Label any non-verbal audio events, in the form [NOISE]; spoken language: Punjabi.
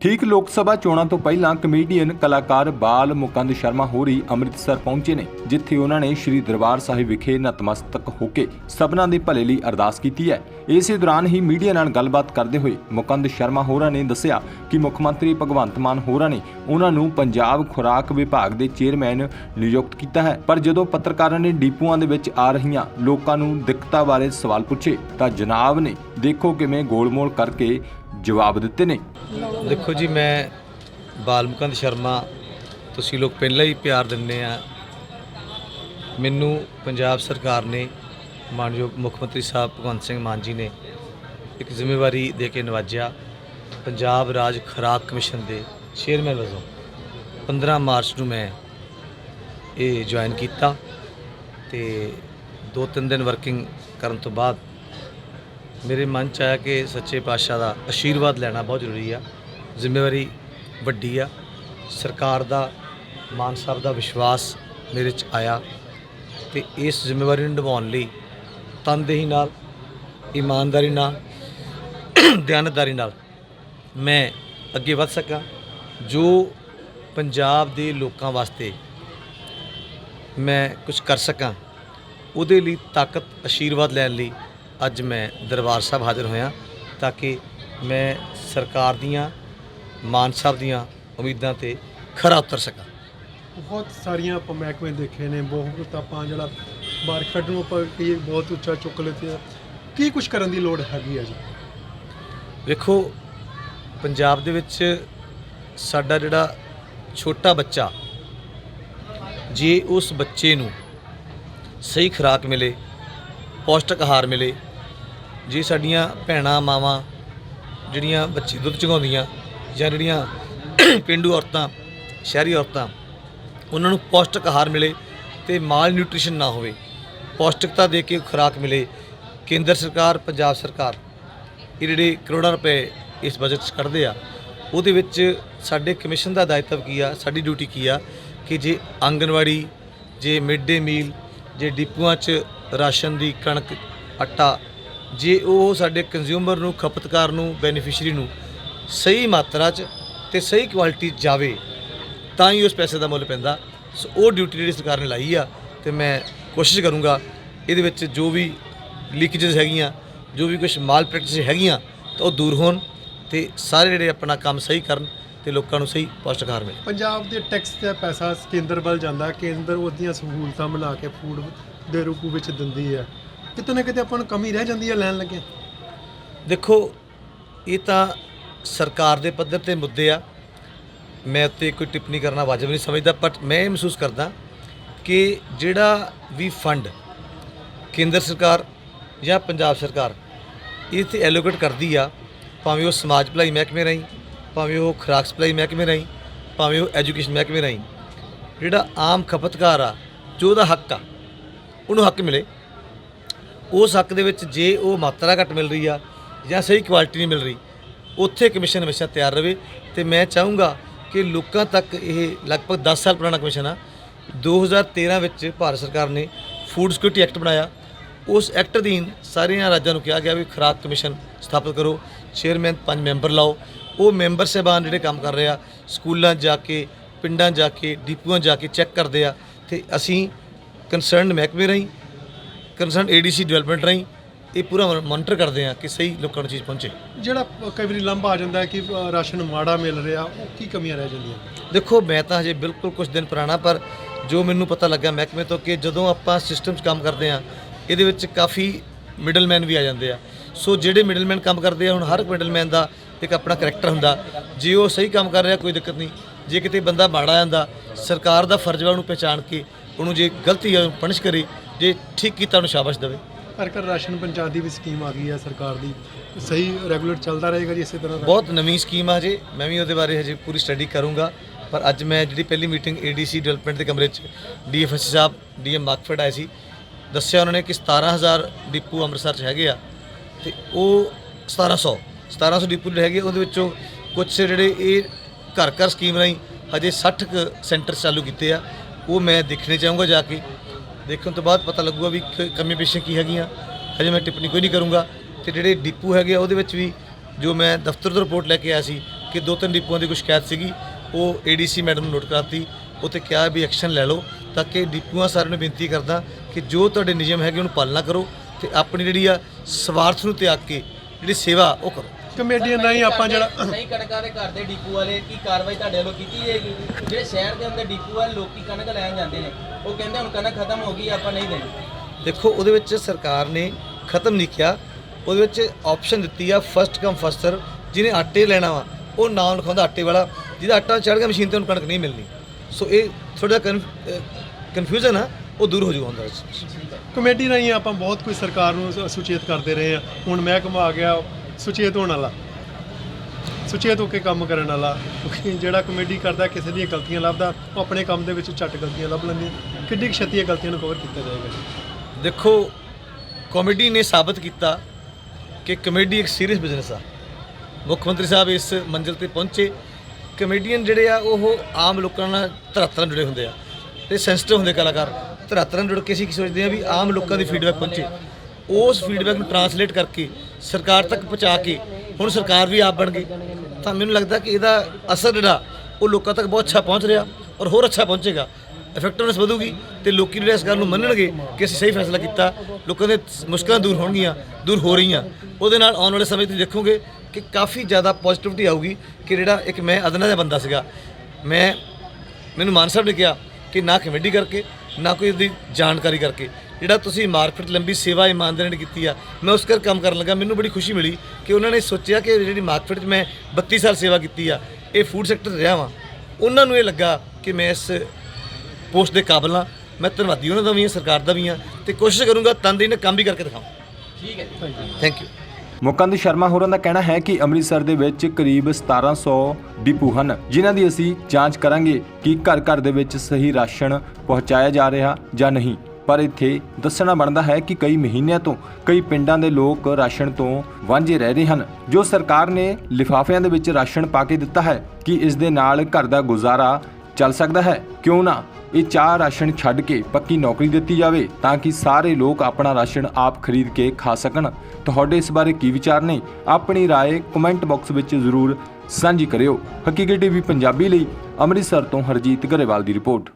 ਠੀਕ ਲੋਕ ਸਭਾ ਚੋਣਾਂ ਤੋਂ ਪਹਿਲਾਂ ਕਮੇਡੀਅਨ ਕਲਾਕਾਰ ਬਾਲ ਮੁਕੰਦ ਸ਼ਰਮਾ ਹੋਰੀ ਅੰਮ੍ਰਿਤਸਰ ਪਹੁੰਚੇ ਨੇ, ਜਿੱਥੇ ਉਹਨਾਂ ਨੇ ਸ੍ਰੀ ਦਰਬਾਰ ਸਾਹਿਬ ਵਿਖੇ ਨਤਮਸਤਕ ਹੋ ਕੇ ਸਭਨਾਂ ਦੇ ਭਲੇ ਲਈ ਅਰਦਾਸ ਕੀਤੀ ਹੈ। ਇਸੇ ਦੌਰਾਨ ਹੀ ਮੀਡੀਆ ਨਾਲ ਗੱਲਬਾਤ ਕਰਦੇ ਹੋਏ ਮੁਕੰਦ ਸ਼ਰਮਾ ਹੋਰਾਂ ਨੇ ਦੱਸਿਆ ਕਿ ਮੁੱਖ ਮੰਤਰੀ ਭਗਵੰਤ ਮਾਨ ਹੋਰਾਂ ਨੇ ਉਹਨਾਂ ਨੂੰ ਪੰਜਾਬ ਖੁਰਾਕ ਵਿਭਾਗ ਦੇ ਚੇਅਰਮੈਨ ਨਿਯੁਕਤ ਕੀਤਾ ਹੈ। ਪਰ ਜਦੋਂ ਪੱਤਰਕਾਰਾਂ ਨੇ ਡੀਪੂਆਂ ਦੇ ਵਿੱਚ ਆ ਰਹੀਆਂ ਲੋਕਾਂ ਨੂੰ ਦਿੱਕਤਾਂ ਬਾਰੇ ਸਵਾਲ ਪੁੱਛੇ ਤਾਂ ਜਨਾਬ ਨੇ, ਦੇਖੋ ਕਿਵੇਂ ਗੋਲਮੋਲ ਕਰਕੇ ਜਵਾਬ ਦਿੱਤੇ ਨੇ। ਦੇਖੋ ਜੀ, ਮੈਂ ਬਾਲਮਕੰਦ ਸ਼ਰਮਾ, ਤੁਸੀਂ ਲੋਕ ਪਹਿਲਾਂ ਹੀ ਪਿਆਰ ਦਿੰਦੇ ਆ। ਮੈਨੂੰ ਪੰਜਾਬ ਸਰਕਾਰ ਨੇ, ਮਾਨਯੋਗ ਮੁੱਖ ਮੰਤਰੀ ਸਾਹਿਬ ਭਗਵੰਤ ਸਿੰਘ ਮਾਨ ਜੀ ਨੇ ਇੱਕ ਜ਼ਿੰਮੇਵਾਰੀ ਦੇ ਕੇ ਨਵਾਜਿਆ, ਪੰਜਾਬ ਰਾਜ ਖੁਰਾਕ ਕਮਿਸ਼ਨ ਦੇ ਚੇਅਰਮੈਨ ਵਜੋਂ 15 ਮਾਰਚ ਨੂੰ ਮੈਂ ਇਹ ਜੁਆਇਨ ਕੀਤਾ ਤੇ ਦੋ ਤਿੰਨ ਦਿਨ ਵਰਕਿੰਗ ਕਰਨ ਤੋਂ ਬਾਅਦ ਮੇਰੇ ਮਨ ਚ ਆਇਆ ਕਿ ਸੱਚੇ ਪਾਤਸ਼ਾਹ ਦਾ ਆਸ਼ੀਰਵਾਦ ਲੈਣਾ ਬਹੁਤ ਜ਼ਰੂਰੀ ਆ। ਜ਼ਿੰਮੇਵਾਰੀ ਵੱਡੀ ਆ। ਸਰਕਾਰ ਦਾ, ਮਾਨ ਸਾਹਿਬ ਦਾ ਵਿਸ਼ਵਾਸ ਮੇਰੇ ਚ ਆਇਆ ਤੇ ਇਸ ਜ਼ਿੰਮੇਵਾਰੀ ਨੂੰ ਨਿਭਾਉਣ ਲਈ ਤਨਦੇਹੀ ਨਾਲ, ਇਮਾਨਦਾਰੀ ਨਾਲ, ਦਿਆਨਤਦਾਰੀ ਨਾਲ ਮੈਂ ਅੱਗੇ ਵੱਧ ਸਕਾਂ। ਜੋ ਪੰਜਾਬ ਦੇ ਲੋਕਾਂ ਵਾਸਤੇ ਮੈਂ ਕੁਝ ਕਰ ਸਕਾਂ, ਉਹਦੇ ਲਈ ਤਾਕਤ ਆਸ਼ੀਰਵਾਦ ਲੈਣ ਲਈ ਅੱਜ ਮੈਂ ਦਰਬਾਰ ਸਾਹਿਬ ਹਾਜ਼ਰ ਹੋਇਆ ਤਾਂ ਕਿ ਮੈਂ ਸਰਕਾਰ ਦੀਆਂ ਮਾਨ ਸਾਹਿਬ ਦੀਆਂ ਉਮੀਦਾਂ ਤੇ ਖਰਾ ਉਤਰ ਸਕਾਂ। ਬਹੁਤ ਸਾਰੀਆਂ ਆਪਾਂ ਮਹਿਕਮੇ ਦੇਖੇ ਨੇ ਬਹੁਤ ਆਪਾਂ ਜਿਹੜਾ ਮਾਰਕੀਟ ਨੂੰ ਆਪਾਂ ਕੀ ਬਹੁਤ ਉੱਚਾ ਚੁੱਕ ਲਿੱਤੇ ਆ। ਕੀ ਕੁਝ ਕਰਨ ਦੀ ਲੋੜ ਹੈਗੀ ਆ ਜੀ? ਵੇਖੋ ਪੰਜਾਬ ਦੇ ਵਿੱਚ ਸਾਡਾ ਜਿਹੜਾ ਛੋਟਾ ਬੱਚਾ ਜੇ ਉਸ ਬੱਚੇ ਨੂੰ ਸਹੀ ਖੁਰਾਕ ਮਿਲੇ ਪੌਸ਼ਟਿਕ ਆਹਾਰ ਮਿਲੇ ਜੇ ਸਾਡੀਆਂ ਭੈਣਾਂ, ਮਾਵਾਂ ਜਿਹੜੀਆਂ ਬੱਚੀ ਦੁੱਧ ਚੁਗਾਉਂਦੀਆਂ ਜਾਂ ਜਿਹੜੀਆਂ [COUGHS] ਪਿੰਡੂ ਔਰਤਾਂ, ਸ਼ਹਿਰੀ ਔਰਤਾਂ, ਉਹਨਾਂ ਨੂੰ ਪੌਸ਼ਟਿਕ ਆਹਾਰ ਮਿਲੇ ਤੇ ਮਾਲ ਨਿਊਟ੍ਰੀਸ਼ਨ ਨਾ ਹੋਵੇ, ਪੌਸ਼ਟਿਕਤਾ ਦੇ ਕੇ ਖੁਰਾਕ ਮਿਲੇ, ਕੇਂਦਰ ਸਰਕਾਰ, ਪੰਜਾਬ ਸਰਕਾਰ ਇਹ ਜਿਹੜੇ ਕਰੋੜਾਂ ਰੁਪਏ ਇਸ ਬਜਟ 'ਚ ਕੱਢਦੇ ਆ, ਉਹਦੇ ਵਿੱਚ ਸਾਡੇ ਕਮਿਸ਼ਨ ਦਾ ਦਾਇਤਵ ਕੀ ਆ, ਸਾਡੀ ਡਿਊਟੀ ਕੀ ਆ ਕਿ ਜੇ ਆਂਗਨਵਾੜੀ, ਜੇ ਮਿਡ ਡੇ ਮੀਲ ਜੇ ਡਿਪੂਆਂ 'ਚ ਰਾਸ਼ਨ ਦੀ ਕਣਕ, ਆਟਾ ਜੇ ਉਹ ਸਾਡੇ ਕੰਜ਼ਿਊਮਰ ਨੂੰ, ਖਪਤਕਾਰ ਨੂੰ ਬੈਨੀਫੀਸ਼ੀਅਰੀ ਨੂੰ ਸਹੀ ਮਾਤਰਾ 'ਚ ਤੇ ਸਹੀ ਕੁਆਲਿਟੀ 'ਚ ਜਾਵੇ, ਤਾਂ ਹੀ ਉਸ ਪੈਸੇ ਦਾ ਮੁੱਲ ਪੈਂਦਾ। ਸੋ ਉਹ ਡਿਊਟੀ ਜਿਹੜੀ ਸਰਕਾਰ ਨੇ ਲਾਈ ਆ ਤੇ ਮੈਂ ਕੋਸ਼ਿਸ਼ ਕਰੂੰਗਾ ਇਹਦੇ ਵਿੱਚ ਜੋ ਵੀ ਲੀਕੇजेस ਹੈਗੀਆਂ, ਜੋ ਵੀ ਕੁਝ ਮਾਲ ਪ੍ਰੈਕਟਿਸ ਹੈਗੀਆਂ, ਤਾਂ ਉਹ ਦੂਰ ਹੋਣ ਤੇ ਸਾਰੇ ਜਿਹੜੇ ਆਪਣਾ ਕੰਮ ਸਹੀ ਕਰਨ ਤੇ ਲੋਕਾਂ ਨੂੰ ਸਹੀ ਪੌਸ਼ਟਿਕ ਆਹਾਰ ਮਿਲੇ। ਪੰਜਾਬ ਦੇ ਟੈਕਸ ਦਾ ਪੈਸਾ ਕੇਂਦਰ ਵੱਲ ਜਾਂਦਾ, ਕੇਂਦਰ ਉਹਦੀਆਂ ਸਹੂਲਤਾਂ ਬਣਾ ਕੇ ਫੂਡ ਦੇ ਰੂਪ ਵਿੱਚ ਦਿੰਦੀ ਹੈ। ਕਿਤੇ ਨਾ ਕਿਤੇ ਆਪਾਂ ਨੂੰ ਕਮੀ ਰਹਿ ਜਾਂਦੀ ਹੈ ਲੈਣ ਲੱਗੇ। ਦੇਖੋ, ਇਹ ਤਾਂ ਸਰਕਾਰ ਦੇ ਪੱਧਰ ਤੇ ਮੁੱਦੇ ਆ। ਮੈਂ ਉੱਤੇ ਕੋਈ ਟਿੱਪਣੀ ਕਰਨਾ ਵਾਜਬ ਨਹੀਂ ਸਮਝਦਾ ਬਟ ਮੈਂ ਇਹ ਮਹਿਸੂਸ ਕਰਦਾ ਕਿ ਜਿਹੜਾ ਵੀ ਫੰਡ ਕੇਂਦਰ ਸਰਕਾਰ ਜਾਂ ਪੰਜਾਬ ਸਰਕਾਰ ਇਹ ਤੇ ਐਲੋਕੇਟ ਕਰਦੀ ਆ, ਭਾਵੇਂ ਉਹ ਸਮਾਜ ਭਲਾਈ ਮਹਿਕਮੇ ਰਾਹੀਂ, ਭਾਵੇਂ ਉਹ ਖੁਰਾਕ ਸਪਲਾਈ ਮਹਿਕਮੇ ਰਾਹੀਂ, ਭਾਵੇਂ ਉਹ ਐਜੂਕੇਸ਼ਨ ਮਹਿਕਮੇ ਰਾਹੀਂ, ਜਿਹੜਾ ਆਮ ਖਪਤਕਾਰ ਆ, ਜੋ ਉਹਦਾ ਹੱਕ ਆ, ਉਹਨੂੰ ਹੱਕ ਮਿਲੇ। ਉਸ ਹੱਕ ਦੇ ਵਿੱਚ ਜੇ ਉਹ ਮਾਤਰਾ ਘੱਟ ਮਿਲ ਰਹੀ ਆ ਜਾਂ ਸਹੀ ਕੁਆਲਿਟੀ ਨਹੀਂ ਮਿਲ ਰਹੀ, ਉੱਥੇ ਕਮਿਸ਼ਨ ਹਮੇਸ਼ਾ ਤਿਆਰ ਰਵੇ ਤੇ ਮੈਂ ਚਾਹੂੰਗਾ ਕਿ ਲੋਕਾਂ ਤੱਕ ਇਹ ਲਗਭਗ 10 ਸਾਲ ਪੁਰਾਣਾ ਕਮਿਸ਼ਨ ਆ 2013 ਵਿੱਚ ਭਾਰਤ ਸਰਕਾਰ ਨੇ ਫੂਡ ਸਿਕਿਉਰਿਟੀ ਐਕਟ ਬਣਾਇਆ। ਉਸ ਐਕਟ ਅਧੀਨ ਸਾਰੀਆਂ ਰਾਜਾਂ ਨੂੰ ਕਿਹਾ ਗਿਆ ਵੀ ਖੁਰਾਕ ਕਮਿਸ਼ਨ ਸਥਾਪਿਤ ਕਰੋ ਚੇਅਰਮੈਨ ਪੰਜ ਮੈਂਬਰ ਲਾਓ। ਉਹ ਮੈਂਬਰ ਸਾਹਿਬਾਨ ਜਿਹੜੇ ਕੰਮ ਕਰ ਰਹੇ ਆ, ਸਕੂਲਾਂ ਜਾ ਕੇ, ਪਿੰਡਾਂ ਜਾ ਕੇ, ਡਿਪੂਆਂ ਜਾ ਕੇ ਚੈੱਕ ਕਰਦੇ ਆ ਤੇ ਅਸੀਂ ਕੰਸਰਨਡ ਮਹਿਕਮੇ ਰਾਹੀਂ ਕੰਸਰਨ ਏਡੀਸੀ ਡਿਵੈਲਪਮੈਂਟ ਰਾਹੀਂ ਇਹ ਪੂਰਾ ਮੋਨੀਟਰ ਕਰਦੇ ਆ ਕਿ ਸਹੀ ਲੋਕਾਂ ਨੂੰ ਚੀਜ਼ ਪਹੁੰਚੇ। ਜਿਹੜਾ ਕਈ ਵਾਰੀ ਲੰਬਾ ਆ ਜਾਂਦਾ ਹੈ ਕਿ ਰਾਸ਼ਨ ਮਾੜਾ ਮਿਲ ਰਿਹਾ ਉਹ ਕੀ ਕਮੀਆਂ ਰਹਿ ਜਾਂਦੀਆਂ? ਦੇਖੋ ਮੈਂ ਤਾਂ ਹਜੇ ਬਿਲਕੁਲ ਕੁਝ ਦਿਨ ਪੁਰਾਣਾ ਪਰ ਜੋ ਮੈਨੂੰ ਪਤਾ ਲੱਗਾ ਮਹਿਕਮੇ ਤੋਂ ਕਿ ਜਦੋਂ ਆਪਾਂ ਸਿਸਟਮ 'ਚ ਕੰਮ ਕਰਦੇ ਆ ਇਹਦੇ ਵਿੱਚ ਕਾਫੀ ਮਿਡਲਮੈਨ ਵੀ ਆ ਜਾਂਦੇ ਆ। ਸੋ ਜਿਹੜੇ ਮਿਡਲਮੈਨ ਕੰਮ ਕਰਦੇ ਆ ਹੁਣ ਹਰ ਮਿਡਲਮੈਨ ਦਾ ਇੱਕ ਆਪਣਾ ਕਰੈਕਟਰ ਹੁੰਦਾ। ਜੇ ਉਹ ਸਹੀ ਕੰਮ ਕਰ ਰਿਹਾ ਕੋਈ ਦਿੱਕਤ ਨਹੀਂ। ਜੇ ਕਿਤੇ ਬੰਦਾ ਮਾੜਾ ਜਾਂਦਾ ਸਰਕਾਰ ਦਾ ਫਰਜ਼ ਵਾ ਉਹਨੂੰ ਪਹਿਚਾਣ ਕੇ ਉਹਨੂੰ ਜੇ ਗਲਤੀ ਹੈ ਪਨਿਸ਼ ਕਰੇ ਜੇ ਠੀਕ ਕੀਤਾ ਉਹਨੂੰ ਸ਼ਾਬਾਸ਼ ਦੇਵੇ। ਪਰ ਕਰ ਰਾਸ਼ਨ ਪੰਚਾਇਤ ਦੀ ਵੀ ਸਕੀਮ ਆ ਗਈ ਹੈ ਸਰਕਾਰ ਦੀ। ਸਹੀ ਰੈਗੂਲਰ ਚੱਲਦਾ ਰਹੇਗਾ ਜੀ ਇਸੇ ਤਰ੍ਹਾਂ ਬਹੁਤ ਨਵੀਂ ਸਕੀਮ ਆ ਜੇ ਮੈਂ ਵੀ ਉਹਦੇ ਬਾਰੇ ਹਜੇ ਪੂਰੀ ਸਟੱਡੀ ਕਰੂੰਗਾ। ਪਰ ਅੱਜ ਮੈਂ ਜਿਹੜੀ ਪਹਿਲੀ ਮੀਟਿੰਗ ਏਡੀਸੀ ਡਿਵੈਲਪਮੈਂਟ ਦੇ ਕਮਰੇ 'ਚ ਡੀਐਫਐਸ ਸਾਹਿਬ ਡੀਐਮ ਮਾਕਫੜ ਆਏ ਸੀ। ਦੱਸਿਆ ਉਹਨਾਂ ਨੇ ਕਿ 17000 ਡਿਪੂ ਅੰਮ੍ਰਿਤਸਰ 'ਚ ਹੈਗੇ ਆ। ਤੇ ਉਹ 1700 1700 ਡਿਪੂ ਜਿਹੜੇ ਹੈਗੇ ਉਹਦੇ ਵਿੱਚੋਂ ਕੁਝ ਜਿਹੜੇ ਇਹ ਘਰ ਘਰ ਸਕੀਮ ਰਾਹੀਂ ਹਜੇ 60 ਕੁ ਸੈਂਟਰ ਚਾਲੂ ਕੀਤੇ ਆ। ਉਹ ਮੈਂ ਦੇਖਣੇ ਚਾਹੂੰਗਾ ਜਾ ਕੇ। ਦੇਖਣ ਤੋਂ ਬਾਅਦ ਪਤਾ ਲੱਗੂਗਾ ਵੀ ਕ- ਕਮੀ ਪੇਸ਼ੀਆਂ ਕੀ ਹੈਗੀਆਂ। ਹਜੇ ਮੈਂ ਟਿੱਪਣੀ ਕੋਈ ਨਹੀਂ ਕਰੂੰਗਾ। ਤੇ ਜਿਹੜੇ ਡਿਪੂ ਹੈਗੇ ਆ, ਉਹਦੇ ਵਿੱਚ ਵੀ ਜੋ ਮੈਂ ਦਫ਼ਤਰ ਤੋਂ ਰਿਪੋਰਟ ਲੈ ਕੇ ਆਇਆ ਸੀ ਕਿ ਦੋ ਤਿੰਨ ਡਿਪੂਆਂ ਦੀ ਕੋਈ ਸ਼ਿਕਾਇਤ ਸੀਗੀ, ਉਹ ਏਡੀਸੀ ਮੈਡਮ ਨੂੰ ਨੋਟ ਕਰਾਤੀ। ਉੱਤੇ ਕਿਹਾ ਵੀ ਐਕਸ਼ਨ ਲੈ ਲਓ ਤਾਂ ਕਿ ਡਿਪੂਆਂ ਸਾਰਿਆਂ ਨੂੰ ਬੇਨਤੀ ਕਰਦਾ ਕਿ ਜੋ ਤੁਹਾਡੇ ਨਿਯਮ ਹੈਗੇ ਉਹਨੂੰ ਪਾਲਣਾ ਕਰੋ ਤੇ ਆਪਣੀ ਜਿਹੜੀ ਆ ਸਵਾਰਥ ਨੂੰ ਤਿਆਗ ਕੇ ਜਿਹੜੀ ਸੇਵਾ ਉਹ ਕਰੋ। ਕਮੇਡੀਅਨ ਨਹੀਂ ਆਪਾਂ ਜਿਹੜਾ ਨਹੀਂ ਕਣਕਾਂ ਦੇ ਘਰ ਦੇ ਡਿਪੂ ਵਾਲੇ ਕੀ ਕਾਰਵਾਈ ਤੁਹਾਡੇ ਵੱਲੋਂ ਕੀਤੀ ਜਾਏਗੀ? ਜਿਹੜੇ ਸ਼ਹਿਰ ਦੇ ਅੰਦਰ ਡਿਪੂ ਵਾਲੇ ਲੋਕੀ ਕਣਕ ਲੈਣ ਜਾਂਦੇ ਨੇ ਉਹ ਕਹਿੰਦੇ ਹੁਣ ਕਣਕ ਖਤਮ ਹੋ ਗਈ ਆਪਾਂ ਨਹੀਂ ਦੇਣੀ। ਦੇਖੋ ਉਹਦੇ ਵਿੱਚ ਸਰਕਾਰ ਨੇ ਖਤਮ ਨਹੀਂ ਕਿਹਾ। ਉਹਦੇ ਵਿੱਚ ਆਪਸ਼ਨ ਦਿੱਤੀ ਆ ਫਸਟ ਕਮ ਫਸਟ ਸਰਵ ਜਿਹਨੇ ਆਟੇ ਲੈਣਾ ਵਾ ਉਹ ਨਾਮ ਲਿਖਾਉਂਦਾ ਆਟੇ ਵਾਲਾ। ਜਿਹਦਾ ਆਟਾ ਚੜ ਗਿਆ ਮਸ਼ੀਨ ਤੇ ਉਹਨੂੰ ਕਣਕ ਨਹੀਂ ਮਿਲਣੀ। ਸੋ ਇਹ ਥੋੜਾ ਕਨਫਿਊਜ਼ਨ ਆ ਉਹ ਦੂਰ ਹੋ ਜਾਊਗਾ ਉਹਦੇ ਵਿੱਚ ਕਮੇਡੀ ਰਾਹੀਂ ਆਪਾਂ ਬਹੁਤ ਕੁਝ ਸਰਕਾਰ ਨੂੰ ਸੁਚੇਤ ਕਰਦੇ ਰਹੇ ਆ। ਹੁਣ ਮਹਿਕਮਾ ਆ ਗਿਆ ਸੁਚੇਤ ਹੋਣ ਵਾਲਾ। ਸੁਚੇਤ ਹੋ ਕੇ ਕੰਮ ਕਰਨ ਵਾਲਾ। ਕਿਉਂਕਿ ਜਿਹੜਾ ਕਮੇਡੀ ਕਰਦਾ, ਕਿਸੇ ਦੀਆਂ ਗਲਤੀਆਂ ਲੱਭਦਾ, ਉਹ ਆਪਣੇ ਕੰਮ ਦੇ ਵਿੱਚ ਝੱਟ ਗਲਤੀਆਂ ਲੱਭ ਲੈਂਦੇ ਕਿੱਡੀ ਕੁ ਛੇਤੀ ਗਲਤੀਆਂ ਨੂੰ ਕਵਰ ਕੀਤਾ ਜਾਏਗਾ ਜੀ। ਦੇਖੋ ਕਾਮੇਡੀ ਨੇ ਸਾਬਤ ਕੀਤਾ ਕਿ ਕਮੇਡੀ ਇੱਕ ਸੀਰੀਅਸ ਬਿਜ਼ਨਸ ਆ। ਮੁੱਖ ਮੰਤਰੀ ਸਾਹਿਬ ਇਸ ਮੰਜ਼ਿਲ ਤੇ ਪਹੁੰਚੇ। ਕਮੇਡੀਅਨ ਜਿਹੜੇ ਆ, ਉਹ ਆਮ ਲੋਕਾਂ ਨਾਲ ਧਰਾਤਲ ਨਾਲ ਜੁੜੇ ਹੁੰਦੇ ਆ। ਤੇ ਸੈਂਸਿਟਿਵ ਹੁੰਦੇ ਕਲਾਕਾਰ। ਧਰਾਤਲ ਨਾਲ ਜੁੜ ਕੇ ਅਸੀਂ ਕੀ ਸੋਚਦੇ ਆ ਵੀ ਆਮ ਲੋਕਾਂ ਦੀ ਫੀਡਬੈਕ ਪਹੁੰਚੇ। ਉਸ ਫੀਡਬੈਕ ਨੂੰ ਟਰਾਂਸਲੇਟ ਕਰਕੇ ਸਰਕਾਰ ਤੱਕ ਪਹੁੰਚਾ ਕੇ ਹੁਣ ਸਰਕਾਰ ਵੀ ਆਪ ਬਣ ਗਈ। ਤਾਂ ਮੈਨੂੰ ਲੱਗਦਾ ਕਿ ਇਹਦਾ ਅਸਰ ਜਿਹੜਾ, ਉਹ ਲੋਕਾਂ ਤੱਕ ਬਹੁਤ ਅੱਛਾ ਪਹੁੰਚ ਰਿਹਾ ਔਰ ਹੋਰ ਅੱਛਾ ਪਹੁੰਚੇਗਾ। ਇਫੈਕਟਿਵਨੈਸ ਵਧੂਗੀ ਤੇ ਲੋਕੀ ਜਿਹੜੇ ਇਸ ਗੱਲ ਨੂੰ ਮੰਨਣਗੇ ਕਿ ਅਸੀਂ ਸਹੀ ਫੈਸਲਾ ਕੀਤਾ, ਲੋਕਾਂ ਦੇ ਮੁਸ਼ਕਲਾਂ ਦੂਰ ਹੋਣਗੀਆਂ, ਦੂਰ ਹੋ ਰਹੀਆਂ। ਉਹਦੇ ਨਾਲ ਆਉਣ ਵਾਲੇ ਸਮੇਂ 'ਚ ਤੁਸੀਂ ਦੇਖੋਗੇ ਕਿ ਕਾਫੀ ਜ਼ਿਆਦਾ ਪੋਜ਼ਿਟਿਵਿਟੀ ਆਊਗੀ ਕਿ ਜਿਹੜਾ ਇੱਕ ਮੈਂ ਅਦਨਾ ਦਾ ਬੰਦਾ ਸੀਗਾ, ਮੈਂ, ਮੈਨੂੰ ਮਾਨ ਸਾਹਿਬ ਨੇ ਕਿਹਾ ਕਿ ਨਾ ਕਮੇਡੀ ਕਰਕੇ, ਨਾ ਕੋਈ ਉਹਦੀ ਜਾਣਕਾਰੀ ਕਰਕੇ। ਜਿਹੜਾ ਤੁਸੀਂ ਮਾਰਕੀਟ ਲੰਬੀ ਸੇਵਾ ਇਮਾਨਦਾਰੀ ਨਾਲ ਕੀਤੀ ਆ ਮੈਂ ਉਸ ਕਰ ਕੰਮ ਕਰਨ ਲੱਗਾ ਮੈਨੂੰ ਬੜੀ ਖੁਸ਼ੀ ਮਿਲੀ ਕਿ ਉਹਨਾਂ ਨੇ ਸੋਚਿਆ ਕਿ ਜਿਹੜੀ ਮਾਰਕੀਟ 'ਚ ਮੈਂ 32 ਸਾਲ ਸੇਵਾ ਕੀਤੀ ਆ ਇਹ ਫੂਡ ਸੈਕਟਰ ਰਿਹਾ ਵਾਂ। ਉਹਨਾਂ ਨੂੰ ਇਹ ਲੱਗਾ ਕਿ ਮੈਂ ਇਸ ਪੋਸਟ ਦੇ ਕਾਬਲ ਹਾਂ ਮੈਂ ਧੰਨਵਾਦੀ ਉਹਨਾਂ ਦਾ ਵੀ ਹਾਂ ਸਰਕਾਰ ਦਾ ਵੀ ਹਾਂ ਤੇ ਕੋਸ਼ਿਸ਼ ਕਰੂੰਗਾ ਤਨਦੇਹੀ ਨਾਲ ਕੰਮ ਵੀ ਕਰਕੇ ਦਿਖਾਵਾਂ ਠੀਕ ਹੈ ਜੀ। ਥੈਂਕ ਯੂ ਮੁਕੰਦ ਸ਼ਰਮਾ ਹੋਰਾਂ ਦਾ ਕਹਿਣਾ ਹੈ ਕਿ ਅੰਮ੍ਰਿਤਸਰ ਦੇ ਵਿੱਚ ਕਰੀਬ 1700 ਡਿਪੂ ਹਨ ਜਿਨ੍ਹਾਂ ਦੀ ਅਸੀਂ ਜਾਂਚ ਕਰਾਂਗੇ ਕਿ ਘਰ ਘਰ ਦੇ ਵਿੱਚ ਸਹੀ ਰਾਸ਼ਨ ਪਹੁੰਚਾਇਆ ਜਾ ਰਿਹਾ ਜਾਂ ਨਹੀਂ। ਪਰ ਇੱਥੇ ਦੱਸਣਾ ਬਣਦਾ ਹੈ ਕਿ ਕਈ ਮਹੀਨਿਆਂ ਤੋਂ ਕਈ ਪਿੰਡਾਂ ਦੇ ਲੋਕ ਰਾਸ਼ਨ ਤੋਂ ਵਾਂਝੇ ਰਹਿ ਰਹੇ ਹਨ ਜੋ ਸਰਕਾਰ ਨੇ ਲਿਫਾਫਿਆਂ ਦੇ ਵਿੱਚ ਰਾਸ਼ਨ ਪਾ ਕੇ ਦਿੱਤਾ ਹੈ ਕਿ ਇਸ ਦੇ ਨਾਲ ਘਰ ਦਾ ਗੁਜ਼ਾਰਾ ਚੱਲ ਸਕਦਾ ਹੈ ਕਿਉਂ ਨਾ ਇਹ ਚਾਹ ਰਾਸ਼ਨ ਛੱਡ ਕੇ ਪੱਕੀ ਨੌਕਰੀ ਦਿੱਤੀ ਜਾਵੇ ਤਾਂ ਕਿ ਸਾਰੇ ਲੋਕ ਆਪਣਾ ਰਾਸ਼ਨ ਆਪ ਖਰੀਦ ਕੇ ਖਾ ਸਕਣ ਤੁਹਾਡੇ ਇਸ ਬਾਰੇ ਕੀ ਵਿਚਾਰ ਨੇ ਆਪਣੀ رائے ਕਮੈਂਟ ਬਾਕਸ ਵਿੱਚ ਜ਼ਰੂਰ ਸਾਂਝੀ ਕਰਿਓ ਹਕੀਕਤ ਟੀਵੀ ਪੰਜਾਬੀ ਲਈ ਅੰਮ੍ਰਿਤਸਰ ਤੋਂ ਹਰਜੀਤ ਗਰੇਵਾਲ ਦੀ ਰਿਪੋਰਟ